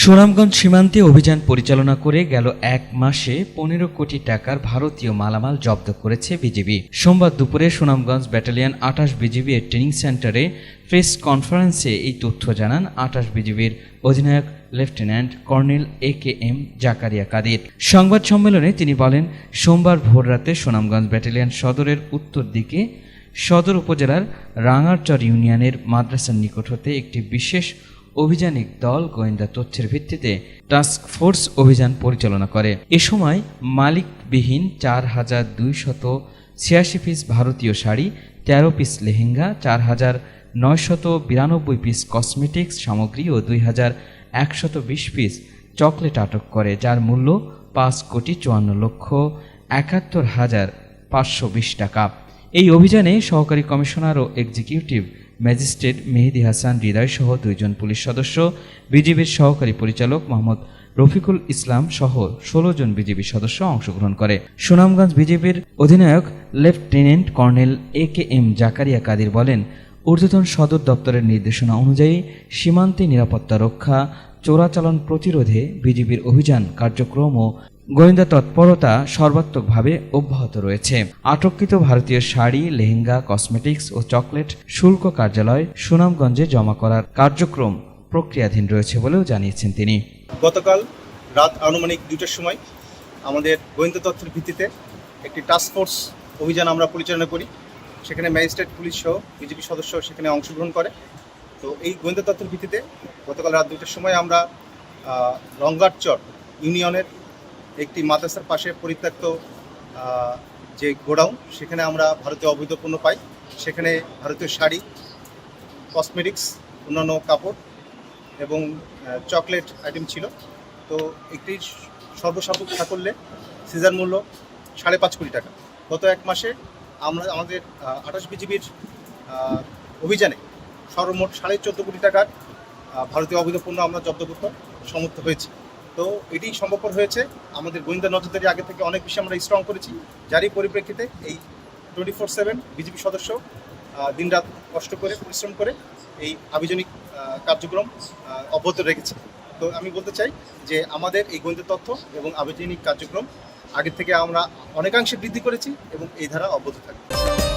সুনামগঞ্জ সীমান্তে অভিযান পরিচালনা করে গেল এক মাসে পনেরো কোটি টাকার ভারতীয় মালামাল জব্দ করেছে বিজিবি। সোমবার দুপুরে সুনামগঞ্জ ব্যাটালিয়ন আঠাশ বিজিবি এর ট্রেনিং সেন্টারে প্রেস কনফারেন্সে এই তথ্য জানান আঠাশ বিজিবির অধিনায়ক lieutenant colonel A K M Zakaria Kadir. সংবাদ সম্মেলনে তিনি বলেন, সোমবার ভোররাতে সুনামগঞ্জ ব্যাটালিয়ন সদরের উত্তর দিকে সদর উপজেলার রাঙারচর ইউনিয়নের মাদ্রাসার নিকট হতে একটি বিশেষ অভিযানিক দল গোয়েন্দা তথ্যের ভিত্তিতে টাস্ক ফোর্স অভিযান পরিচালনা করে। এ সময় মালিকবিহীন চার হাজার দুইশত ছিয়াশি পিস ভারতীয় শাড়ি, তেরো পিস লেহেঙ্গা, চার হাজার নয়শত বিরানব্বই পিস কসমেটিক্স সামগ্রী ও দুই হাজার একশত বিশ পিস চকলেট আটক করে, যার মূল্য পাঁচ কোটি চুয়ান্ন লক্ষ একাত্তর হাজার পাঁচশো বিশ টাকা। এই অভিযানে সহকারী কমিশনার ও এক্সিকিউটিভ ম্যাজিস্ট্রেট মেহেদি হাসান হৃদয় সহ দুইজন পুলিশ সদস্য, বিজিবির সহকারী পরিচালক মোহাম্মদ রফিকুল ইসলাম সহ ষোলো জন বিজিবি সদস্য অংশগ্রহণ করে। সুনামগঞ্জ বিজেপির অধিনায়ক lieutenant colonel A K M Zakaria Kadir বলেন, ঊর্ধ্বতন সদর দপ্তরের নির্দেশনা অনুযায়ী সীমান্তে নিরাপত্তা রক্ষা চোরাচালান প্রতিরোধে বিজিবির অভিযান, কার্যক্রম ও গোয়েন্দা তৎপরতা সর্বাত্মকভাবে অব্যাহত রয়েছে। আটককৃত ভারতীয় শাড়ি, লেহেঙ্গা, কসমেটিক্স ও চকলেট শুল্ক কার্যালয় সুনামগঞ্জে জমা করার কার্যক্রম প্রক্রিয়াধীন রয়েছে বলেও জানিয়েছেন তিনি। গতকাল রাত আনুমানিক দুটোর সময় আমাদের গোয়েন্দা তথ্যের ভিত্তিতে একটি টাস্ক ফোর্স অভিযান আমরা পরিচালনা করি। সেখানে ম্যাজিস্ট্রেট, পুলিশ সহ বিজেপি সদস্য সেখানে অংশগ্রহণ করে। তো এই গোয়েন্দা তথ্যের ভিত্তিতে গতকাল রাত দুটোর সময় আমরা রঙ্গারচর ইউনিয়নের একটি মাদ্রাসার পাশে পরিত্যক্ত যে গোডাউন, সেখানে আমরা ভারতীয় অবৈধ পণ্য পাই। সেখানে ভারতীয় শাড়ি কসমেটিক্স অন্যান্য কাপড় এবং চকলেট আইটেম ছিল। তো একটি সর্বসাপক সাফল্যে সিজার মূল্য সাড়ে পাঁচ কোটি টাকা। গত এক মাসে আমরা আমাদের আঠাশ বিজিবির অভিযানে সর্বমোট সাড়ে চোদ্দ কোটি টাকার ভারতীয় অবৈধ পণ্য আমরা জব্দ করতে সমর্থ হয়েছি। তো এটি সম্ভবপর হয়েছে। আমাদের গোয়েন্দা নজরদারি আগে থেকে অনেক বেশি আমরা স্ট্রং করেছি। যারই পরিপ্রেক্ষিতে এই টোয়েন্টি ফোর সেভেন বিজেপি সদস্য দিনরাত কষ্ট করে পরিশ্রম করে এই আহ, কার্যক্রম অব্যাহত রেখেছে। তো আমি বলতে চাই যে আমাদের এই গোয়েন্দা তথ্য এবং আভিযানিক কার্যক্রম আগের থেকে আমরা অনেকাংশে বৃদ্ধি করেছি এবং এই ধারা অব্যাহত থাকবে।